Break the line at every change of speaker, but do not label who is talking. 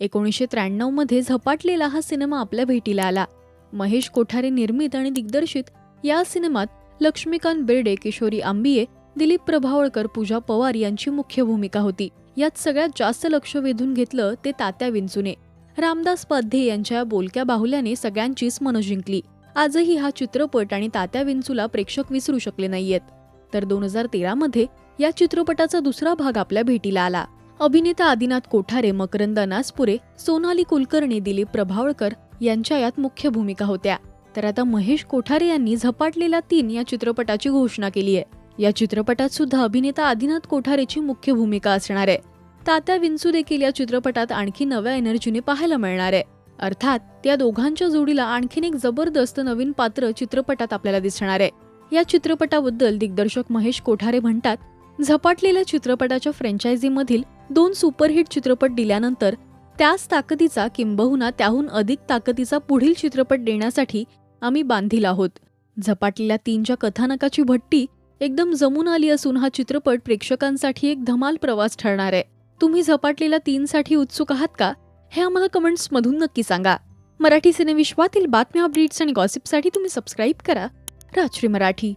एकोणीसशे त्र्याण्णवमध्ये झपाटलेला हा सिनेमा आपल्या भेटीला आला. महेश कोठारे निर्मित आणि दिग्दर्शित या सिनेमात लक्ष्मीकांत बेर्डे किशोरी आंबिये दिलीप प्रभावळकर पूजा पवार यांची मुख्य भूमिका होती. यात सगळ्यात जास्त लक्ष वेधून घेतलं ते तात्या विंचूने. रामदास पाध्ये यांच्या बोलक्या बाहुल्याने सगळ्यांचीच मनं जिंकली. आजही हा चित्रपट आणि तात्या विंचूला प्रेक्षक विसरू शकले नाहीयेत. तर दोन हजार तेरामध्ये या चित्रपटाचा दुसरा भाग आपल्या भेटीला आला. अभिनेता आदिनाथ कोठारे मकरंद अनासपुरे सोनाली कुलकर्णी दिलीप प्रभावळकर यांच्या यात मुख्य भूमिका होत्या. तर आता महेश कोठारे यांनी झपाटलेला तीन या चित्रपटाची घोषणा केली आहे. या चित्रपटात सुद्धा अभिनेता आदिनाथ कोठारेची मुख्य भूमिका असणार आहे. तात्या विंचू देखील या चित्रपटात आणखी नव्या एनर्जीने पाहायला मिळणार आहे. अर्थात त्या दोघांच्या जोडीला आणखीन एक जबरदस्त नवीन पात्र चित्रपटात आपल्याला दिसणार आहे. या चित्रपटाबद्दल दिग्दर्शक महेश कोठारे म्हणतात झपाटलेल्या चित्रपटाच्या फ्रँचायझीमधील दोन सुपरहिट चित्रपट दिल्यानंतर त्याच ताकदीचा किंबहुना त्याहून अधिक ताकदीचा पुढील चित्रपट देण्यासाठी आम्ही बांधील आहोत. झपाटलेल्या तीनच्या कथानकाची भट्टी एकदम जमून आली असून हा चित्रपट प्रेक्षकांसाठी एक धमाल प्रवास ठरणार आहे. तुम्ही झपाटलेल्या तीनसाठी उत्सुक आहात का? हे आम्हाला कमेंट्समधून नक्की सांगा. मराठी सिनेविश्वातील बातम्या अपडेट्स आणि गॉसिपसाठी तुम्ही सबस्क्राईब करा. राजश्री मराठी.